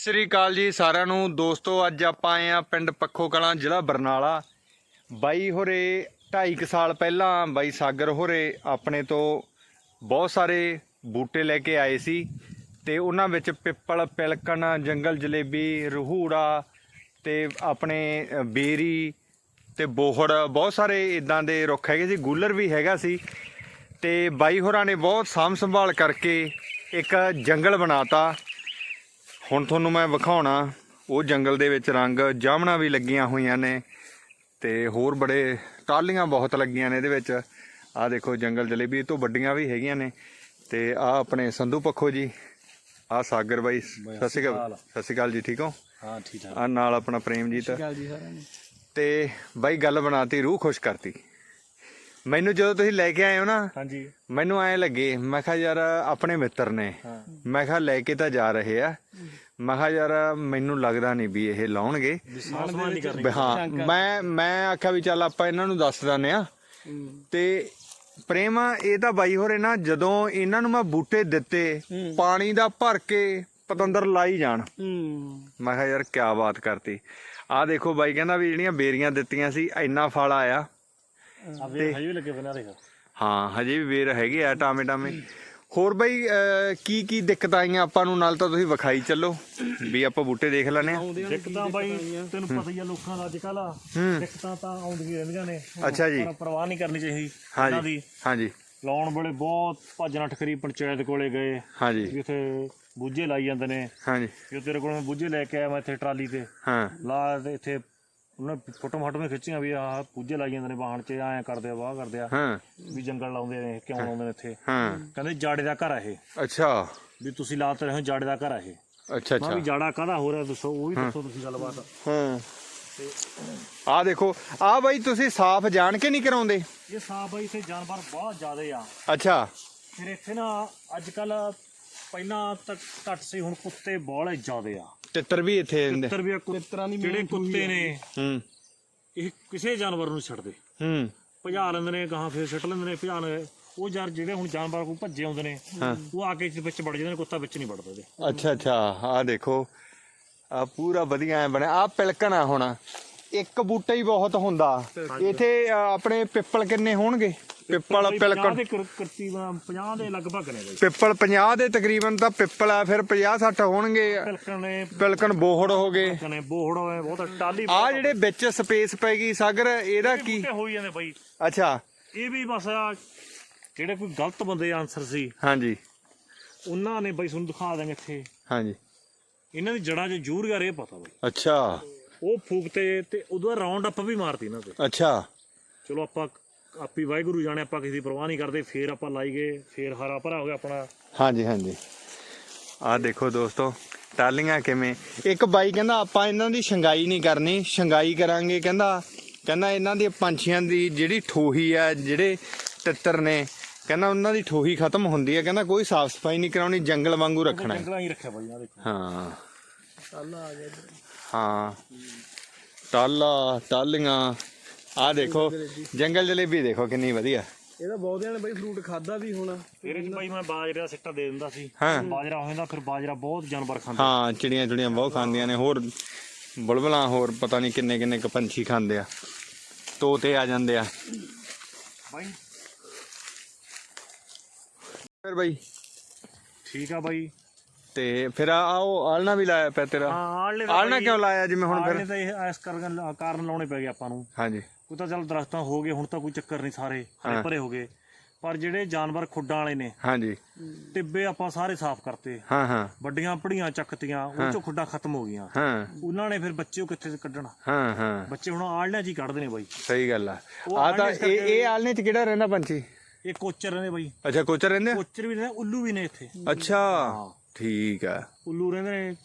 ਸ੍ਰੀ ਅਕਾਲ ਜੀ ਸਾਰਿਆਂ ਨੂੰ। ਦੋਸਤੋ, ਅੱਜ ਆਪਾਂ ਆਏ ਆ ਪਿੰਡ ਪੱਖੋ ਕਲਾਂ ਜ਼ਿਲ੍ਹਾ ਬਰਨਾਲਾ। ਬਾਈ ਹੋਰੇ 2.5 ਸਾਲ ਪਹਿਲਾਂ ਬਾਈ ਸਾਗਰ ਹੋਰੇ ਆਪਣੇ ਤੋਂ ਬਹੁਤ ਸਾਰੇ ਬੂਟੇ ਲੈ ਕੇ ਆਏ ਸੀ ਤੇ ਉਹਨਾਂ ਵਿੱਚ ਪਿੱਪਲ, ਪਿਲਕਣ, ਜੰਗਲ ਜਲੇਬੀ, ਰਹੂੜਾ ਤੇ ਆਪਣੇ ਬੇਰੀ ਤੇ ਬੋਹੜ, ਬਹੁਤ ਸਾਰੇ ਇਦਾਂ ਦੇ ਰੁੱਖ ਹੈਗੇ ਸੀ, ਗੂਲਰ ਵੀ ਹੈਗਾ ਸੀ ਤੇ ਬਾਈ ਹੋਰਾਂ ਨੇ ਬਹੁਤ ਸਾਂਭ ਸੰਭਾਲ ਕਰਕੇ ਇੱਕ ਜੰਗਲ ਬਣਾਤਾ। ਹੁਣ ਤੁਹਾਨੂੰ ਮੈਂ ਵਿਖਾਉਣਾ ਉਹ ਜੰਗਲ ਦੇ ਵਿੱਚ ਰੰਗ ਜਾਮਣਾ ਵੀ ਲੱਗੀਆਂ ਹੋਈਆਂ ਨੇ ਤੇ ਹੋਰ ਬੜੇ ਟਾਲੀਆਂ ਬਹੁਤ ਲੱਗੀਆਂ ਨੇ ਇਹਦੇ ਵਿੱਚ। ਆਹ ਦੇਖੋ ਜੰਗਲ ਜਲੇਬੀ ਇਹ ਤੋਂ ਵੱਡੀਆਂ ਵੀ ਹੈਗੀਆਂ ਨੇ ਤੇ ਆਹ ਆਪਣੇ ਸੰਧੂ ਪੱਖੋ ਜੀ ਆਹ ਸਾਗਰ ਬਾਈ ਸਤਿ ਸ਼੍ਰੀ ਅਕਾਲ। ਸਤਿ ਸ਼੍ਰੀ ਅਕਾਲ। ਜੀ ਠੀਕ ਹੋ? ਹਾਂ ਠੀਕ ਠਾਕ। ਆਹ ਨਾਲ ਆਪਣਾ ਪ੍ਰੇਮਜੀਤ। ਗੱਲ ਜੀ ਸਾਰਿਆਂ ਨੂੰ। ਤੇ ਬਾਈ ਗੱਲ ਬਣਾਤੀ ਰੂਹ ਖੁਸ਼ ਕਰਤੀ। ਮੈਨੂੰ ਜਦੋਂ ਤੁਸੀਂ ਲੈ ਕੇ ਆਏ ਹੋ ਨਾ ਹਾਂਜੀ। ਮੈਨੂੰ ਐ ਲੱਗੇ ਮੈਂ ਕਿਹਾ ਯਾਰ ਆਪਣੇ ਮਿੱਤਰ ਨੇ। ਮੈਂ ਕਿਹਾ ਲੈ ਕੇ ਤਾਂ ਜਾ ਰਹੇ ਆ। ਮੈਂ ਕਿਹਾ ਯਾਰ ਮੈਨੂੰ ਲੱਗਦਾ ਨਹੀਂ ਵੀ ਇਹ ਲਾਉਣਗੇ। ਹਾਂ ਮੈਂ ਮੈਂ ਆਖਿਆ ਵੀ ਚੱਲ ਆਪਾਂ ਇਹਨਾਂ ਨੂੰ ਦੱਸ ਦਿੰਦੇ ਆ ਤੇ ਪ੍ਰੇਮ ਇਹ ਤਾਂ ਬਾਈ ਹੋਰੇ ਨਾ ਜਦੋਂ ਇਹਨਾਂ ਨੂੰ ਮੈਂ ਬੂਟੇ ਦਿੱਤੇ ਪਾਣੀ ਦਾ ਭਰ ਕੇ ਪਤੰਦਰ ਲਾਈ ਜਾਣ। ਮੈਂ ਕਿਹਾ ਯਾਰ ਕੀ ਬਾਤ ਕਰਤੀ। ਆਹ ਦੇਖੋ ਬਾਈ ਕਹਿੰਦਾ ਵੀ ਜਿਹੜੀਆਂ ਬੇਰੀਆਂ ਦਿੱਤੀਆਂ ਸੀ ਇੰਨਾ ਫਲ ਆਇਆ। ਆ ਵੇ ਹਜੇ ਵੀ ਲੱਗੇ ਬਣਾ ਦੇਖ ਹਾਂ ਹਜੇ ਵੀ ਵੇਰ ਹੈਗੇ ਆ ਟਾਮੇ ਟਾਮੇ। ਹੋਰ ਬਈ ਅਹ, ਕੀ ਕੀ ਦਿੱਕਤ ਆਈਆਂ ਆਪਾਂ ਨੂੰ? ਨਾਲ ਤਾਂ ਤੁਸੀਂ ਵਿਖਾਈ ਚੱਲੋ ਵੀ ਆਪਾਂ ਬੂਟੇ ਦੇਖ ਲੈਣੇ ਆ। ਦਿੱਕਤਾਂ ਬਾਈ ਤੈਨੂੰ ਪਤਾ ਹੀ ਆ ਲੋਕਾਂ ਦਾ ਅੱਜ ਕੱਲ ਦਿੱਕਤਾਂ ਤਾਂ ਆਉਂਦੀਆਂ ਰਹਿੰਦੀਆਂ ਨੇ। ਅੱਛਾ ਜੀ। ਪਰ ਪਰਵਾਹ ਨਹੀਂ ਕਰਨੀ ਚਾਹੀਦੀ ਇਹਨਾਂ ਹਾਂਜੀ ਦੀ। ਹਾਂਜੀ। ਲਾਉਣ ਵੇਲੇ ਬਹੁਤ ਭੱਜਣਾ ਠਕਰੀ ਪੰਚਾਇਤ ਕੋਲੇ ਗਏ। ਹਾਂਜੀ। ਵੀ ਉੱਥੇ ਬੂਝੇ ਲਾਈ ਜਾਂਦੇ ਨੇ। ਹਾਂਜੀ। ਜੋ ਤੇਰੇ ਕੋਲ ਮੈਂ ਬੂਝੇ ਲੈ ਕੇ ਆਇਆ ਮੈਂ ਇੱਥੇ ਟਰਾਲੀ ਤੇ। ਹਾਂ। ਲਾ ਤੇ ਇੱਥੇ ਉਹਨਾਂ ਫੋਟੋ ਫਾਟੋ ਖਿੱਚੀਆਂ ਵੀ ਆਹ ਬੂਝੇ ਲਾਈ ਜਾਂਦੇ ਨੇ ਬਾਹਣ 'ਚ ਐਂ ਕਰਦੇ ਆ ਵਾਹ ਕਰਦੇ ਆ। ਹਾਂ। ਵੀ ਜੰਗਲ ਲਾਉਂਦੇ ਨੇ ਕਿਉਂ ਲਾਉਂਦੇ ਨੇ ਇੱਥੇ? ਹਾਂ। ਕਹਿੰਦੇ ਜਾੜੇ ਦਾ ਘਰ ਆ ਇਹ। ਅੱਛਾ। ਵੀ ਤੁਸੀਂ ਲਾਤ ਰਹੇ ਹੋ ਜਾੜੇ ਦਾ ਘਰ ਆ ਇਹ। ਅੱਛਾ ਅੱਛਾ। ਵੀ ਜਾੜਾ ਕਾਹਦਾ ਹੋ ਰਿਹਾ ਦੱਸੋ ਉਹ ਵੀ ਦੱਸੋ ਤੁਸੀਂ ਗੱਲਬਾਤ। ਹਾਂ। ਆ ਦੇਖੋ ਆ ਬਾਈ ਤੁਸੀਂ ਸਾਫ਼ ਜਾਣ ਕੇ ਨਹੀਂ ਕਰਾਉਂਦੇ? ਇਹ ਸਾਹ ਬਾਈ ਇੱਥੇ ਜਾਨਵਰ ਬਹੁਤ ਜ਼ਿਆਦੇ ਆ। ਅੱਛਾ। ਫਿਰ ਇੱਥੇ ਨਾ ਅੱਜ ਕੱਲ ਪਹਿਲਾਂ ਤੱਕ ਘੱਟ ਸੀ ਹੁਣ ਕੁੱਤੇ ਬਹੁਤ ਜ਼ਿਆਦੇ ਆ। ਤਿੱਤਰ ਵੀ ਇੱਥੇ ਰਹਿੰਦੇ ਕੁੱਤਰ ਵੀ ਆ, ਕੁ- ਜਿਹੜੇ ਕੁੱਤੇ ਨੇ? ਹੂੰ। ਇਹ ਕਿਸੇ ਜਾਨਵਰ ਨੂੰ ਨੀ ਛੱਡਦੇ। ਹੂੰ। ਭਜਾ ਲੈਂਦੇ ਨੇ ਗਾਹਾਂ ਫਿਰ ਛੱਡ ਲੈਂਦੇ ਨੇ ਭਜਾ ਲੈ ਉਹ ਯਾਰ ਜਿਹੜੇ ਹੁਣ ਜਾਨਵਰ ਕੋਈ ਭੱਜੇ ਆਉਂਦੇ ਨੇ ਉਹ ਆ ਕੇ ਇਸ ਵਿੱਚ ਵੜ ਜਾਂਦੇ ਨੇ ਕੁੱਤਾ ਵਿੱਚ ਨਹੀਂ ਵੜਦਾ ਇਹਦੇ। ਅੱਛਾ ਅੱਛਾ। ਆ ਦੇਖੋ। ਆ ਪੂਰਾ ਵਧੀਆ ਐ ਬਣਿਆ। ਆ ਪਿਲਕਣ ਆ ਹੁਣ। ਇੱਕ ਬੂਟਾ ਹੀ ਬਹੁਤ ਹੁੰਦਾ। ਇੱਥੇ ਅ, ਆਪਣੇ ਪਿੱਪਲ ਕਿੰਨੇ ਹੋਣਗੇ? ਪਿੱਪਲ ਪਿਲਕਣ ਦੇ ਕਰ- ਕਰਤੀਬਾਂ 50 ਦੇ ਲਗਭਗ ਨੇ ਬਾਈ। ਪਿੱਪਲ 50 ਦੇ ਤਕਰੀਬਨ ਤਾਂ ਪਿੱਪਲ ਆ ਫਿਰ 50 60 ਹੋਣਗੇ। ਪਿਲਕਣ ਨੇ ਪਿਲਕਣ ਬੋਹੜ ਹੋ ਗਏ। ਕਨੇ ਬੋਹੜ ਹੋਏ ਬਹੁਤ ਟਾਲੀ ਆ ਜਿਹੜੇ ਵਿੱਚ ਸਪੇਸ ਪੈ ਗਈ ਸਾਗਰ ਇਹਦਾ ਕੀ? ਬੂਟੇ ਹੋਈ ਜਾਂਦੇ ਬਾਈ। ਅੱਛਾ। ਇਹ ਵੀ ਬਸ ਆ ਜਿਹੜੇ ਕੋਈ ਗਲਤ ਬੰਦੇ ਆਨਸਰ ਸੀ ਹਾਂਜੀ। ਉਹਨਾਂ ਨੇ ਬਾਈ ਤੁਹਾਨੂੰ ਦਿਖਾ ਦਾਂਗੇ ਇੱਥੇ। ਹਾਂਜੀ। ਇਹਨਾਂ ਦੀ ਜੜਾਂ 'ਚ ਜੂਰ ਯਾਰ ਇਹ ਪਤਾ ਬਾਈ। ਅੱਛਾ। ਉਹ ਫੂਕਤੇ ਤੇ ਉਦੋਂ ਰਾਉਂਡ ਅਪ ਵੀ ਮਾਰਤੀ ਇਹਨਾਂ ਤੇ। ਅੱਛਾ। ਚਲੋ ਆਪਾਂ ਆਪੀ ਵਾਹਿਗੁਰੂ ਜਾਣੇ ਆਪਾਂ ਕਿਸੇ ਦੀ ਪਰਵਾਹ ਨਹੀਂ ਕਰਦੇ ਫੇਰ ਆਪਾਂ ਲਾਈ ਗਏ ਫੇਰ ਹਰਾ ਭਰਾ ਹੋ ਗਿਆ ਆਪਣਾ। ਹਾਂਜੀ ਹਾਂਜੀ। ਆ ਦੇਖੋ ਦੋਸਤੋ ਟਾਲੀਆਂ ਕਿਵੇਂ? ਇੱਕ ਬਾਈ ਕਹਿੰਦਾ ਆਪਾਂ ਇਹਨਾਂ ਦੀ ਸ਼ੰਗਾਈ ਨਹੀਂ ਕਰਨੀ ਸ਼ੰਗਾਈ ਕਰਾਂਗੇ ਕਹਿੰਦਾ ਕਹਿੰਦਾ ਇਹਨਾਂ ਦੀ ਪੰਛੀਆਂ ਦੀ ਜਿਹੜੀ ਠੋਹੀ ਆ ਜਿਹੜੇ ਤਿੱਤਰ ਨੇ ਕਹਿੰਦਾ ਉਹਨਾਂ ਦੀ ਠੋਹੀ ਖਤਮ ਹੁੰਦੀ ਹੈ ਕਹਿੰਦਾ ਕੋਈ ਸਾਫ਼ ਸਫ਼ਾਈ ਨਹੀਂ ਕਰਾਉਣੀ ਜੰਗਲ ਵਾਂਗੂ ਰੱਖਣਾ ਹੈ। ਜੰਗਲਾਂ ਹੀ ਰੱਖਿਆ ਬਾਈ ਆ ਦੇਖੋ। ਹਾਂ। ਚੱਲ ਆ ਗਿਆ ਹਾਂ। ਟਾਲਾ ਟਾਲੀਆਂ ਆ ਦੇਖੋ ਜੰਗਲ ਜਲੇਬੀ ਦੇਖੋ ਕਿੰਨੀ ਵਧੀਆ। ਇਹਦਾ ਬਹੁਤਿਆਂ ਨੇ ਬਈ ਫਰੂਟ ਖਾਦਾ ਵੀ ਹੋਣਾ। ਇਹਦੇ 'ਚ ਬਾਈ ਮੈਂ ਬਾਜਰੇ ਦਾ ਸਿੱਟਾ ਦੇ ਦਿੰਦਾ ਸੀ। ਹਾਂ। ਬਾਜਰਾ ਹੋ ਜਾਂਦਾ ਫਿਰ ਬਾਜਰਾ ਬਹੁਤ ਜਾਨਵਰ ਖਾਂਦੇ। ਹਾਂ ਚਿੜੀਆਂ ਚੁੜੀਆਂ ਬਹੁਤ ਖਾਂਦੀਆਂ ਨੇ ਹੋਰ ਬੁਲਬੁਲਾਂ ਹੋਰ ਪਤਾ ਨਹੀਂ ਕਿੰਨੇ ਕਿੰਨੇ ਕ ਪੰਛੀ ਖਾਂਦੇ ਆ। ਤੋਤੇ ਆ ਜਾਂਦੇ ਆ। ਬਾਈ। ਫਿਰ ਬਈ। ਠੀਕ ਆ ਬਾਈ। ਤੇ ਫਿਰ ਆ ਉਹ ਆਲਣਾ ਵੀ ਲਾਇਆ ਪਿਆ ਤੇਰਾ। ਹਾਂ ਆਲੇ ਆਲਣਾ ਕਿਉਂ ਲਾਇਆ ਜਿਵੇਂ ਹੁਣ ਫਿਰ? ਤਾਂ ਇਹ ਇਸ ਕਾਰਨ ਕਾਰਨ ਲਾਉਣੇ ਪੈ ਗਏ ਆਪਾਂ ਨੂੰ। ਹਾਂਜੀ। ਕੋਈ ਤਾਂ ਚੱਲ ਦਰਖਤਾਂ ਹੋ ਗਏ ਹੁਣ ਤਾਂ ਕੋਈ ਚੱਕਰ ਨਹੀਂ ਸਾਰੇ ਹਰੇ ਭਰੇ ਹੋ ਗਏ। ਪਰ ਜਿਹੜੇ ਜਾਨਵਰ ਖੁੱਡਾਂ ਵਾਲੇ ਨੇ ਹਾਂਜੀ। ਟਿੱਬੇ ਆਪਾਂ ਸਾਰੇ ਸਾਫ਼ ਕਰਤੇ। ਹਾਂ ਹਾਂ। ਵੱਡੀਆਂ ਪੜੀਆਂ ਚੱਕਤੀਆਂ ਉਹ ਚੋਂ ਖੁੱਡਾਂ ਖਤਮ ਹੋ ਗਈਆਂ। ਹਾਂ। ਉਹਨਾਂ ਨੇ ਫਿਰ ਬੱਚੇ ਉਹ ਕਿੱਥੇ ਕੱਢਣਾ? ਹਾਂ ਹਾਂ। ਬੱਚੇ ਹੁਣ ਆਲਣਿਆਂ 'ਚ ਹੀ ਕੱਢਦੇ ਨੇ ਬਾਈ। ਸਹੀ ਗੱਲ ਆ। ਉਹ ਆ ਤਾਂ ਆਲਣੇ ਇਹ ਇਹ ਆਲਣੇ ਚ ਕਿਹੜਾ ਰਹਿੰਦਾ ਪੰਛੀ? ਇਹ ਕੋਚਰ ਨੇ ਬਾਈ। ਅੱਛਾ ਕੋਚਰ ਰਹਿੰਦੇ? ਕੋਚਰ ਵੀ ਨੇ ਉੱਲੂ ਵੀ ਨੇ ਇੱਥੇ। ਅੱਛਾ। ਠੀਕ ਆ। ਉੱਲੂ ਰਹਿੰਦੇ ਨੇ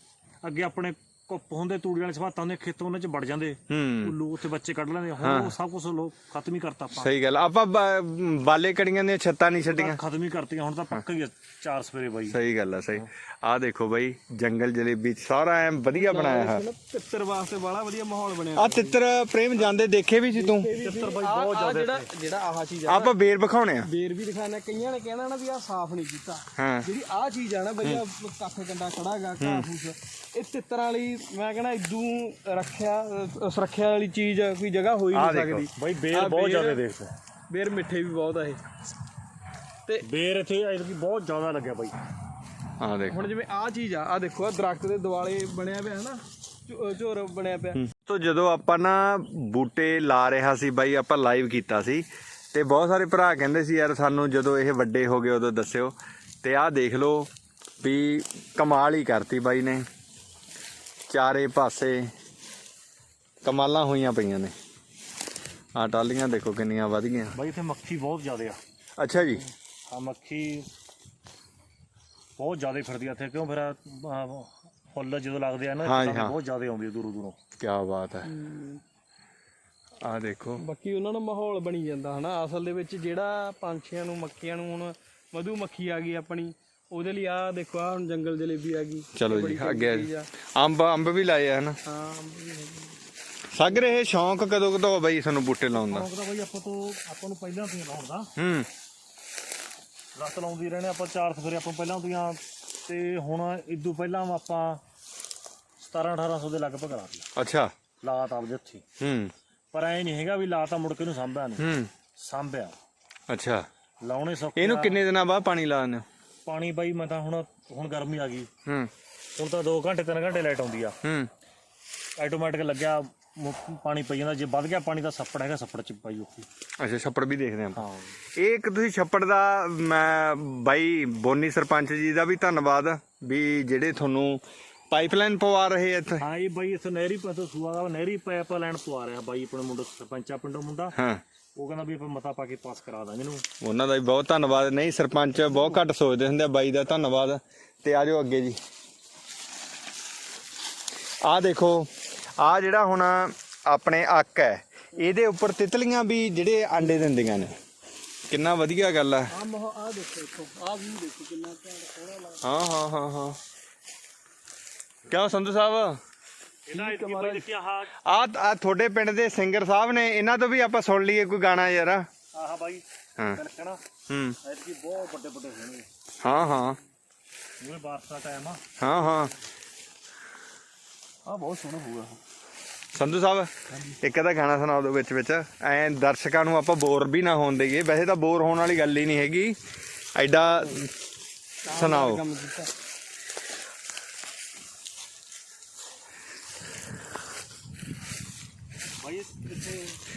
ਅੱਗੇ ਆਪਣੇ ਕੁੱਪ ਹੁੰਦੇ ਤੂੜੀ ਵਾਲੇ ਸਵਾਤਾਂ ਹੁੰਦੇ ਖੇਤੋਂ ਉਹਨਾਂ 'ਚ ਵੜ ਜਾਂਦੇ। ਹੂੰ। ਉੱਲੂ ਉੱਥੇ ਬੱਚੇ ਕੱਢ ਲੈਂਦੇ। ਹੁਣ ਉਹ ਸਭ ਕੁਝ ਲੋਕ ਖਤਮ ਹੀ ਕਰਤਾ ਆਪਾਂ। ਸਹੀ ਗੱਲ। ਆਪਾਂ ਬ- ਬਾਲੇ ਕੜੀਆਂ ਦੀਆਂ ਛੱਤਾਂ ਨਹੀਂ ਛੱਡੀਆਂ। ਖਤਮ ਹੀ ਕਰਤੀਆਂ ਹੁਣ ਤਾਂ ਪੱਕਾ ਹੀ ਆ ਚਾਰ ਸਵੇਰੇ ਬਾਈ। ਸਹੀ ਗੱਲ ਆ ਸਹੀ। ਆ ਦੇਖੋ ਬਾਈ ਜੰਗਲ ਜਲੇਬੀ ਸਾਰਾ ਐ ਵਧੀਆ ਬਣਾਇਆ ਹੈ ਤਿੱਤਰ ਵਾਸਤੇ ਬੜਾ ਵਧੀਆ ਮਾਹੌਲ ਬਣਿਆ। ਆ ਤਿੱਤਰ ਪ੍ਰੇਮ ਜਾਂਦੇ ਦੇਖੇ ਵੀ ਸੀ ਤੂੰ? ਤਿੱਤਰ ਬਾਈ ਆਹ- ਬਹੁਤ ਆਹ ਜ਼ਿਆਦਾ ਜਿਹੜਾ ਜਿਹੜਾ ਆਹ ਚੀਜ਼ ਆ ਆਪਾਂ ਬੇਰ ਵਿਖਾਉਣੇ ਆ। ਬੇਰ ਵੀ ਦਿਖਾਣਾ ਕਈਆਂ ਨੇ ਕਹਿਣਾ ਨਾ ਵੀ ਆਹ ਸਾਫ਼ ਨਹੀਂ ਕੀਤਾ। ਹਾਂ। ਜਿਹੜੀ ਆਹ ਚੀਜ਼ ਆ ਨਾ ਬਈ ਆਹ ਕੱਖ ਕੰਡਾ ਖੜਾਗਾ ਘਾਹ ਫੂਸ। ਇਹ ਤਿੱਤਰਾਂ ਵਾਲੀ ਮੈਂ ਕਹਿੰਦਾ ਇਦੂ ਰੱਖਿਆ ਸੁਰੱਖਿਆ ਵਾਲੀ ਚੀਜ਼ ਕੋਈ ਜਗ੍ਹਾ ਹੋਈ ਨਹੀਂ ਦੇਖੋ। ਸਕਦੀ। ਬਾਈ ਬੇਰ ਬਹੁਤ ਜ਼ਿਆਦਾ ਦੇਖਦੇ ਬੇਰ ਮਿੱਠੇ ਵੀ ਬਹੁਤ ਆ ਇਹ। ਤੇ ਬੇਰ ਇੱਥੇ ਐਤਕੀ ਬਹੁਤ ਜ਼ਿਆਦਾ ਲੱਗਿਆ ਬਾਈ। ਆ ਦੇਖ। ਹੁਣ ਜਿਵੇਂ ਆਹ ਚੀਜ਼ ਆ ਆ ਦੇਖੋ ਆ ਦਰਖਤ ਦੇ ਦਿਵਾਲੇ ਬਣਿਆ ਪਿਆ ਹਨਾ ਝੋ- ਝੋਰ ਬਣਿਆ ਪਿਆ। ਤੋ ਜਦੋਂ ਆਪਾਂ ਨਾ ਬੂਟੇ ਲਾ ਰਿਹਾ ਸੀ ਬਾਈ ਆਪਾਂ ਲਾਈਵ ਕੀਤਾ ਸੀ ਤੇ ਬਹੁਤ ਸਾਰੇ ਭਰਾ ਕਹਿੰਦੇ ਸੀ ਯਾਰ ਸਾਨੂੰ ਜਦੋਂ ਇਹ ਵੱਡੇ ਹੋ ਗਏ ਉਦੋਂ ਦੱਸਿਓ। ਤੇ ਆਹ ਦੇਖ ਲਓ ਵੀ ਕਮਾਲ ਹੀ ਕਰਤੀ ਬਾਈ ਨੇ। ਚਾਰੇ ਪਾਸੇ ਕਮਾਲਾਂ ਹੋਈਆਂ ਪਈਆਂ ਨੇ। ਆ ਟਾਲੀਆਂ ਦੇਖੋ ਕਿੰਨੀਆਂ ਵਧ ਗਈਆਂ। ਬਾਈ ਇੱਥੇ ਮੱਖੀ ਬਹੁਤ ਜ਼ਿਆਦਾ ਆ। ਅੱਛਾ ਜੀ। ਆ ਮੱਖੀ ਬਹੁਤ ਜ਼ਿਆਦਾ ਫਿਰਦੀ ਆ ਇੱਥੇ। ਕਿਉਂ? ਫਿਰ ਆਹ ਫੁੱਲ ਜਦੋਂ ਲੱਗਦੇ ਆ ਨਾ ਤਾਂ ਹਾਂ। ਬਹੁਤ ਜ਼ਿਆਦਾ ਆਉਂਦੀ ਆ ਦੂਰੋਂ ਦੂਰੋਂ। ਕੀ ਬਾਤ ਹੈ। ਆ ਦੇਖੋ। ਬਾਕੀ ਉਹਨਾਂ ਨੂੰ ਮਾਹੌਲ ਬਣੀ ਜਾਂਦਾ ਹਨਾ? ਅਸਲ ਦੇ ਵਿੱਚ ਜਿਹੜਾ ਪੰਛੀਆਂ ਨੂੰ ਮੱਖੀਆਂ ਨੂੰ ਹੁਣ ਮਧੂ ਮੱਖੀ ਆ ਗਈ ਆਪਣੀ ਉਹਦੇ ਲਈ ਆ ਦੇਖੋ ਆ ਹੁਣ ਜੰਗਲ ਜਲੇਬੀ ਆ ਗਈ ਚਲੋ ਜੀ ਅੱਗੇ। ਅੰਬ ਅੰਬ ਵੀ ਲਾਏ ਆ ਹਨਾ? ਹਾਂ ਅੰਬ ਵੀ ਹੈਗੇ। ਸਾਗਰ ਇਹ ਸ਼ੌਂਕ ਕਦੋਂ ਕਦੋਂ ਆ ਬਾਈ ਤੁਹਾਨੂੰ ਬੂਟੇ ਲਾਉਣ ਦਾ? ਸ਼ੌਂਕ ਤਾਂ ਬਾਈ ਆਪਾਂ ਤੋਂ ਆਪਾਂ ਨੂੰ ਪਹਿਲਾਂ ਤੋਂ ਹੀ ਲਾਉਣ ਦਾ। ਹੂੰ। ਲੱਤ ਲਾਉਂਦੀ ਰਹਿਣੇ ਆਪਾਂ ਚਾਰ ਸਫਰੇ ਆਪਾਂ ਪਹਿਲਾਂ ਤੋਂ ਹੀ ਆ ਤੇ ਹੁਣ ਇਦੋਂ ਪਹਿਲਾਂ ਆਪਾਂ 17 1800 ਦੇ ਲਗਭਗ ਲਾ ਦਿੱਤੀ। ਅੱਛਾ। ਲਾਤ ਆਪਦੇ ਹੱਥੀ। ਹੂੰ। ਪਰ ਐ ਨਹੀਂ ਹੈਗਾ ਵੀ ਲਾਤਾ ਮੁੜ ਕੇ ਨੂੰ ਸਾਂਭਿਆ ਨਹੀਂ ਹੂੰ। ਸਾਂਭਿਆ। ਅੱਛਾ। ਲਾਉਣੇ ਸੌਖੇ ਇਹਨੂੰ। ਕਿੰਨੇ ਦਿਨਾਂ ਬਾਅਦ ਪਾਣੀ ਲਾਉਂਦੇ ਹੋ? ਪਾਣੀ ਬਾਈ ਮੈਂ ਤਾਂ ਹੁਣ ਹੁਣ ਗਰਮੀ ਆ ਗਈ। ਹੂੰ। ਹੁਣ ਤਾਂ 2 ਘੰਟੇ 3 ਘੰਟੇ ਲਾਈਟ ਆਉਂਦੀ ਆ। ਹੂੰ। ਆਟੋਮੈਟਿਕ ਲੱਗਿਆ ਮੁ- ਪਾਣੀ ਪਈ ਜਾਂਦਾ। ਜੇ ਵੱਧ ਗਿਆ ਪਾਣੀ ਦਾ ਛੱਪੜ ਹੈਗਾ ਛੱਪੜ ਚ ਪਾਈ ਉੱਥੇ ਅੱਛਾ ਛੱਪੜ ਵੀ ਦੇਖਦੇ ਆਪਾਂ। ਹਾਂ। ਇਹ ਇੱਕ ਤੁਸੀਂ ਛੱਪੜ ਦਾ ਮੈਂ ਬਾਈ ਬੋਨੀ ਸਰਪੰਚ ਜੀ ਦਾ ਵੀ ਧੰਨਵਾਦ ਵੀ ਜਿਹੜੇ ਤੁਹਾਨੂੰ ਪਾਈਪਲਾਈਨ ਪਵਾ ਰਹੇ ਆ ਇੱਥੇ। ਹਾਂ ਇਹ ਬਾਈ ਇੱਥੇ ਨਹਿਰੀ ਪਾਸੋਂ ਸੂਆ ਦਾ ਨਹਿਰੀ ਪਾਈਪ ਲਾਈਨ ਪਵਾ ਰਿਹਾ ਬਾਈ ਆਪਣੇ ਮੁੰਡਾ ਸਰਪੰਚਾ ਪਿੰਡੋਂ ਮੁੰਡਾ। ਹਾਂ। ਉਹ ਕਹਿੰਦਾ ਵੀ ਆਪਾਂ ਮਤਾ ਪਾ ਕੇ ਪਾਸ ਕਰਾ ਦਾਂਗੇ ਇਹਨੂੰ। ਉਹਨਾਂ ਦਾ ਵੀ ਬਹੁਤ ਧੰਨਵਾਦ। ਨਹੀਂ ਸਰਪੰਚ ਬਹੁਤ ਘੱਟ ਸੋਚਦੇ ਹੁੰਦੇ ਆ ਬਾਈ ਦਾ ਧੰਨਵਾਦ। ਤੇ ਆ ਜਾਓ ਅੱਗੇ ਜੀ। ਆ ਦੇਖੋ ਆ ਜਿਹੜਾ ਹੁਣ ਆਪਣੇ ਅੱਕ ਹੈ ਇਹਦੇ ਉੱਪਰ ਤਿਤਲੀਆਂ ਵੀ ਜਿਹੜੇ ਆਂਡੇ ਦਿੰਦੀਆਂ ਨੇ। ਕਿੰਨਾ ਵਧੀਆ ਗੱਲ ਹੈ ਆ ਮਹ ਆ ਦੇਖੋ ਇੱਥੋਂ ਆ ਵੀ ਦੇਖੋ ਕਿੰਨਾ ਸੋਹਣਾ ਲੱਗਦਾ। ਹਾਂ ਹਾਂ ਹਾਂ ਹਾਂ। ਕਿਉਂ ਸੰਧੂ ਸਾਹਿਬ? ਇਹਦਾ ਦੇਖਿਆ ਆਹ ਆ ਆ ਤੁਹਾਡੇ ਪਿੰਡ ਦੇ ਸਿੰਗਰ ਸਾਹਿਬ ਨੇ ਇਹਨਾਂ ਤੋਂ ਵੀ ਆਪਾਂ ਸੁਣ ਲਈਏ ਕੋਈ ਗਾਣਾ ਯਾਰ। ਆਹ ਬਾਈ ਹਾਂ। ਕਣਕਣਾ ਹੂੰ। ਐਤਕੀ ਬਹੁਤ ਵੱਡੇ ਵੱਡੇ ਹੋਣਗੇ। ਹਾਂ ਹਾਂ। ਜਿਵੇਂ ਬਾਰਿਸ਼ ਦਾ ਟਾਈਮ ਆ। ਹਾਂ ਹਾਂ। ਆ ਬਹੁਤ ਸੋਹਣਾ ਹੋਊਗਾ। ਸੰਧੂ ਸਾਹਿਬ ਇੱਕ ਅੱਧਾ ਗਾਣਾ ਸੁਣਾਓ ਦਿਓ ਵਿੱਚ ਵਿੱਚ। ਐ ਦਰਸ਼ਕਾਂ ਨੂੰ ਆਪਾਂ ਬੋਰ ਵੀ ਨਾ ਹੋਣ ਦੇਈਏ। ਵੈਸੇ ਤਾਂ ਬੋਰ ਹੋਣ ਵਾਲੀ ਗੱਲ ਹੀ ਨਹੀਂ ਹੈਗੀ। ਐਡਾ ਸੁਣਾਓ ਕੰਮ ਕੀਤਾ ਬਾਈ ਇੱਥੇ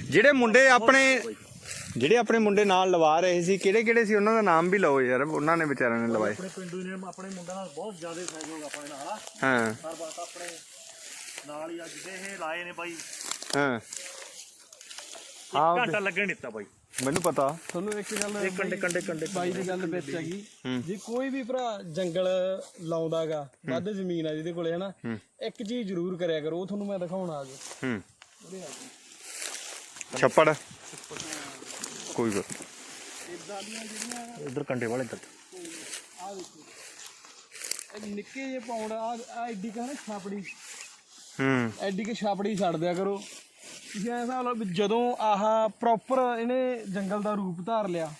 ਜਿਹੜੇ ਮੁੰਡੇ ਆਪਣੇ ਜਿਹੜੇ ਆਪਣੇ ਮੁੰਡੇ ਨਾਲ ਲਵਾ ਰਹੇ ਸੀ ਕਿਹੜੇ ਕਿਹੜੇ ਸੀ? ਉਹਨਾਂ ਦਾ ਨਾਮ ਵੀ ਲਓ ਯਾਰ ਉਹਨਾਂ ਨੇ ਵਿਚਾਰਿਆਂ ਨੇ ਲਵਾਏ। ਆਪਣੇ ਪਿੰਡੂ ਨੇ ਆਪਣੇ ਮੁੰਡਿਆਂ ਨਾਲ ਬਹੁਤ ਜ਼ਿਆਦਾ ਸਹਿਯੋਗ ਆਪਣੇ ਨਾਲ ਆ। ਹਾਂ। ਹਰ ਬਾਤ ਆਪਣੇ ਨਾਲ ਹੀ ਅੱਜ ਦੇ ਇਹ ਲਾਏ ਨੇ ਬਾਈ। ਹਾਂ। ਇੱਕ ਹਾਂ, ਘੰਟਾ ਲੱਗਣ ਨਹੀਂ ਦਿੱਤਾ ਬਾਈ। ਮੈਨੂੰ ਪਤਾ। ਤੁਹਾਨੂੰ ਇੱਕ ਗੱਲ ਇਹ ਕੰਡੇ ਕੰਡੇ ਕੰਡੇ ਬਾਈ ਦੀ ਗੱਲ ਵਿੱਚ ਹੈਗੀ। ਜੇ ਕੋਈ ਵੀ ਭਰਾ ਜੰਗਲ ਲਾਉਂਦਾਗਾ ਵੱਧ ਜ਼ਮੀਨ ਆ ਜਿਹਦੇ ਕੋਲੇ ਹਨਾ ਇੱਕ ਚੀਜ਼ ਜ਼ਰੂਰ ਕਰਿਆ ਕਰੋ ਉਹ ਤੁਹਾਨੂੰ ਮੈਂ ਦਿਖਾਉਣਾ ਅੱਜ। ਹੂੰ। ਛੱਪੜ। ਕੋਈ ਗੱਲ ਇਧਰ ਕੰਡੇ ਵਾਲੇ ਇੱਧਰ। ਆ ਦੇਖੋ ਇਹ ਨਿੱਕੇ ਜਿਹੇ ਪਾਉਂਡ ਆ ਆ ਐਡੀ ਕਾ ਨਾ ਛਾਪੜੀ। ਹੂੰ। ਐਡੀ ਕਿ ਛਾਪੜੀ ਛੱਡ ਦਿਆ ਕਰੋ। ਤੁਸੀਂ ਐਂ ਹਿਸਾਬ ਲਓ ਜਦੋਂ ਆਹ ਪ੍ਰੋਪਰ ਇਹਨੇ ਜੰਗਲ ਦਾ ਰੂਪ ਧਾਰ ਲਿਆ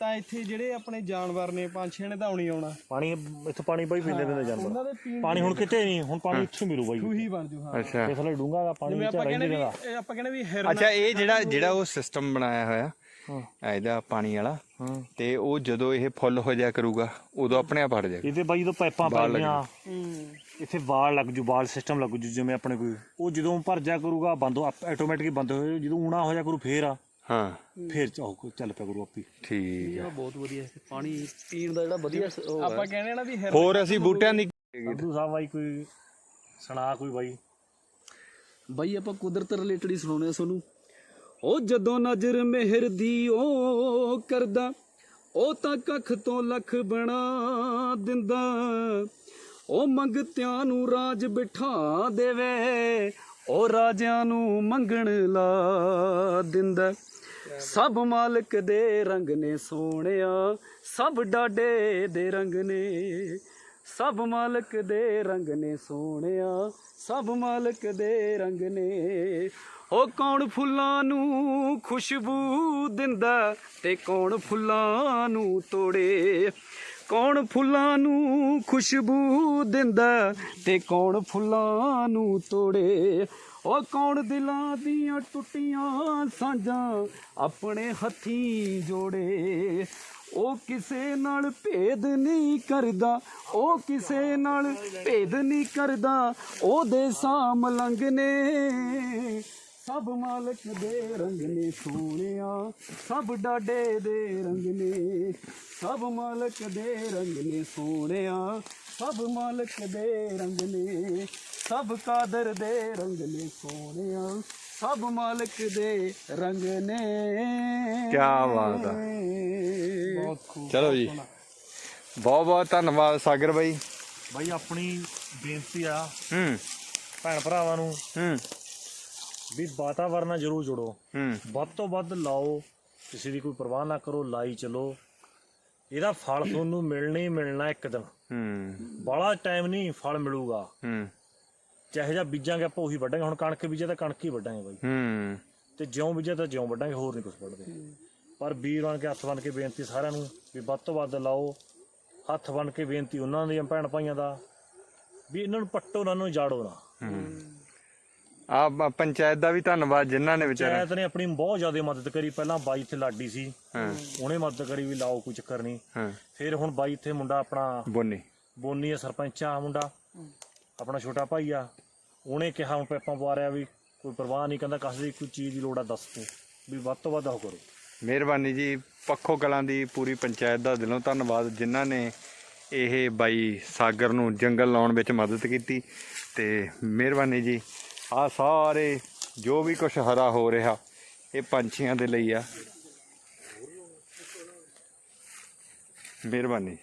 ਤਾਂ ਇੱਥੇ ਜਿਹੜੇ ਆਪਣੇ ਜਾਨਵਰ ਨੇ ਪੰਛੀਆਂ ਨੇ ਤਾਂ ਆਉਣੀ ਆਉਣਾ। ਪਾਣੀ ਇੱਥੇ ਪਾਣੀ ਬਾਈ ਪੀਂਦੇ ਉਹਨਾਂ ਦੇ ਪੀਣ ਪਾਣੀ ਹੁਣ ਕਿਤੇ ਨਹੀਂ ਹੁਣ ਪਾਣੀ ਇੱਥੇ ਮਿਲੂ ਬਾਈ। ਨੂੰ ਹੀ ਬਣ ਜੂ ਹਾਂ। ਅੱਛਾ। ਇਸ ਲਈ ਡੂੰਗਾ ਦਾ ਪਾਣੀ ਜਿਵੇਂ ਵਿੱਚ ਆਪਾਂ ਕਹਿੰਦੇ ਰਹਿੰਦੀ। ਵੀ ਇਹ ਆਪਾਂ ਕਹਿੰਦੇ ਵੀ ਹਿਰਨ ਅੱਛਾ ਇਹ ਜਿਹੜਾ ਜਿਹੜਾ ਉਹ ਸਿਸਟਮ ਬਣਾਇਆ ਹੋਇਆ ਹਾਂ। ਇਹਦਾ ਪਾਣੀ ਵਾਲਾ ਹਾਂ। ਤੇ ਉਹ ਜਦੋਂ ਇਹ ਫੁੱਲ ਹੋ ਜਾਇਆ ਕਰੂਗਾ ਉਦੋਂ ਆਪਣੇ ਆਪ ਹਟ ਜਾਏਗਾ। ਇਹਦੇ ਬਾਈ ਜਦੋਂ ਪਾਈਪਾਂ ਪੈ ਗਈਆਂ ਹੂੰ। ਇੱਥੇ ਵਾਲ ਲੱਗ ਜੂ ਵਾਲ ਸਿਸਟਮ ਲੱਗ ਜੂ ਜਿਵੇਂ ਆਪਣੇ ਕੋਈ ਉਹ ਜਦੋਂ ਭਰ ਜਾ ਕਰੂਗਾ ਬੰਦ ਆਟੋਮੈਟਿਕ ਬੰਦ ਹੋ ਜਾਊ। ਜਦੋਂ ਊਣਾ ਹੋ ਜਾ ਕਰੂ ਫੇਰ ਆ। ਹਾਂ। ਫੇਰ ਚਾਹੋ ਚੱਲ ਪਿਆ ਕਰੂ ਆਪੀ। ਠੀਕ ਹੈ ਬਹੁਤ ਵਧੀਆ ਪਾਣੀ ਪੀਣ ਦਾ ਜਿਹੜਾ ਵਧੀਆ ਆਪਾਂ ਕਹਿੰਦੇ ਆ ਨਾ ਵੀ ਹੋਰ ਅਸੀਂ ਬੂਟਿਆਂ ਦੀ ਸੰਧੂ ਸਾਹਿਬ ਬਾਈ ਕੋਈ ਸੁਣਾ ਕੋਈ ਬਾਈ? ਬਾਈ ਆਪਾਂ ਕੁਦਰਤ ਰਿਲੇਟਡ ਹੀ ਸੁਣਾਉਣੇ ਆ ਤੁਹਾਨੂੰ। ਉਹ ਜਦੋਂ ਨਜ਼ਰ ਮਿਹਰ ਦੀ ਉਹ ਕਰਦਾ ਉਹ ਤਾਂ ਕੱਖ ਤੋਂ ਲੱਖ ਬਣਾ ਦਿੰਦਾ। ਉਹ ਮੰਗਤਿਆਂ ਨੂੰ ਰਾਜ ਬਿਠਾ ਦੇਵੇ ਉਹ ਰਾਜਿਆਂ ਨੂੰ ਮੰਗਣ ਲਾ ਦਿੰਦਾ ਸਭ ਮਾਲਕ ਦੇ ਰੰਗ ਨੇ ਸੋਹਣਿਆ, ਸਭ ਡਾਡੇ ਦੇ ਰੰਗ ਨੇ। ਸਭ ਮਾਲਕ ਦੇ ਰੰਗ ਨੇ ਸੋਹਣਿਆ, ਸਭ ਮਾਲਕ ਦੇ ਰੰਗ ਨੇ। ਉਹ ਕੌਣ ਫੁੱਲਾਂ ਨੂੰ ਖੁਸ਼ਬੂ ਦਿੰਦਾ ਤੇ ਕੌਣ ਫੁੱਲਾਂ ਨੂੰ ਤੋੜੇ। ਕੌਣ ਫੁੱਲਾਂ ਨੂੰ ਖੁਸ਼ਬੂ ਦਿੰਦਾ ਤੇ ਕੌਣ ਫੁੱਲਾਂ ਨੂੰ ਤੋੜੇ? ਉਹ ਕੌਣ ਦਿਲਾਂ ਦੀਆਂ ਟੁੱਟੀਆਂ ਸਾਂਝਾਂ ਆਪਣੇ ਹੱਥੀਂ ਜੋੜੇ? ਉਹ ਕਿਸੇ ਨਾਲ ਭੇਦ ਨਹੀਂ ਕਰਦਾ ਉਹ ਕਿਸੇ ਨਾਲ ਭੇਦ ਨਹੀਂ ਕਰਦਾ ਉਹਦੇ ਸਾਮ ਲੰਗ ਨੇ ਸਭ ਮਾਲਕ ਦੇ ਰੰਗ ਨੇ ਸੋਹਣਿਆ ਸਭ ਡਾਡੇ ਦੇ ਰੰਗ ਨੇ। ਸਭ ਮਾਲਕ ਦੇ ਰੰਗ ਨੇ ਸੋਹਣਿਆ ਸਭ ਮਾਲਕ ਦੇ ਰੰਗ ਨੇ। ਸਭ ਕਾਦਰ ਦੇ ਰੰਗ ਨੇ ਸੋਹਣਿਆ ਸਭ ਮਾਲਕ ਦੇ ਰੰਗ ਨੇ। ਕਿਆ ਬਾਤ ਆ। ਚਲੋ ਜੀ। ਬਹੁਤ ਬਹੁਤ ਧੰਨਵਾਦ ਸਾਗਰ ਬਾਈ। ਬਾਈ ਆਪਣੀ ਬੇਨਤੀ ਆ ਹੂੰ। ਭੈਣ ਭਰਾਵਾਂ ਨੂੰ। ਹੂੰ। ਵੀ ਵਾਤਾਵਰਨ ਨਾਲ ਜ਼ਰੂਰ ਜੁੜੋ। ਹੂੰ। ਵੱਧ ਤੋਂ ਵੱਧ ਲਾਓ ਕਿਸੇ ਦੀ ਕੋਈ ਪਰਵਾਹ ਨਾ ਕਰੋ ਲਾਈ ਚਲੋ। ਇਹਦਾ ਫਲ ਤੁਹਾਨੂੰ ਮਿਲਣਾ ਹੀ ਮਿਲਣਾ ਇੱਕ ਦਿਨ। ਹੂੰ। ਬਾਹਲਾ ਟਾਈਮ ਨਹੀਂ ਫਲ ਮਿਲੂਗਾ। ਹੂੰ। ਚਾਹੇ ਜਾਂ ਬੀਜਾਂਗੇ ਆਪਾਂ ਉਹੀ ਵੱਢਾਂਗੇ। ਹੁਣ ਕਣਕ ਬੀਜੇ ਤਾਂ ਕਣਕ ਹੀ ਵੱਢਾਂਗੇ ਬਾਈ। ਹੂੰ। ਤੇ ਜਿਉਂ ਬੀਜੇ ਤਾਂ ਜਿਉਂ ਵੱਢਾਂਗੇ ਹੋਰ ਨਹੀਂ ਕੁਝ ਵੱਢਦੇ। ਪਰ ਵੀਰ ਬਣ ਕੇ ਹੱਥ ਬਣ ਕੇ ਬੇਨਤੀ ਸਾਰਿਆਂ ਨੂੰ ਵੀ ਵੱਧ ਤੋਂ ਵੱਧ ਲਾਓ। ਹੱਥ ਬਣ ਕੇ ਬੇਨਤੀ ਉਹਨਾਂ ਦੀਆਂ ਭੈਣ ਭਾਈਆਂ ਦਾ। ਵੀ ਇਹਨਾਂ ਨੂੰ ਪੱਟੋ ਉਹਨਾਂ ਨੂੰ ਜਾੜੋ ਨਾ। ਆ ਪੰਚਾਇਤ ਦਾ ਵੀ ਧੰਨਵਾਦ ਜਿਨ੍ਹਾਂ ਨੇ ਵਿਚਾਰਾ ਪੰਚਾਇਤ ਨੇ ਆਪਣੀ ਬਹੁਤ ਜ਼ਿਆਦਾ ਮਦਦ ਕਰੀ ਪਹਿਲਾਂ ਬਾਈ ਇੱਥੇ ਲਾਡੀ ਸੀ। ਹਾਂ। ਉਹਨੇ ਮਦਦ ਕਰੀ ਵੀ ਲਾਓ ਕੋਈ ਚੱਕਰ ਨਹੀਂ। ਹਾਂ। ਫਿਰ ਹੁਣ ਬਾਈ ਇੱਥੇ ਮੁੰਡਾ ਆਪਣਾ ਬੋਨੀ। ਬੋਨੀ ਆ ਸਰਪੰਚ ਆ ਮੁੰਡਾ। ਆਪਣਾ ਛੋਟਾ ਭਾਈ ਆ। ਉਹਨੇ ਕਿਹਾ ਹੁਣ ਪੈਪਾਂ ਪਵਾ ਰਿਆ ਵੀ ਕੋਈ ਪਰਵਾਹ ਨਹੀਂ ਕਹਿੰਦਾ ਕਿਸੇ ਦੀ ਕੋਈ ਚੀਜ਼ ਦੀ ਲੋੜ ਆ ਦੱਸ ਤੂੰ। ਵੀ ਵੱਧ ਤੋਂ ਵੱਧ ਉਹ ਕਰੋ। ਮਿਹਰਬਾਨੀ ਜੀ ਪੱਖੋ ਕਲਾਂ ਦੀ ਪੂਰੀ ਪੰਚਾਇਤ ਦਾ ਦਿਲੋਂ ਧੰਨਵਾਦ ਜਿਨ੍ਹਾਂ ਨੇ ਇਹ ਬਾਈ ਸਾਗਰ ਨੂੰ ਜੰਗਲ ਲਾਉਣ ਵਿੱਚ ਮਦਦ ਕੀਤੀ। ਤੇ ਮਿਹਰਬਾਨੀ ਜੀ। ਆ ਸਾਰੇ ਜੋ ਵੀ ਕੁਝ ਹਰਾ ਹੋ ਰਿਹਾ ਇਹ ਪੰਛੀਆਂ ਦੇ ਲਈ ਆ। ਮਿਹਰਬਾਨੀ।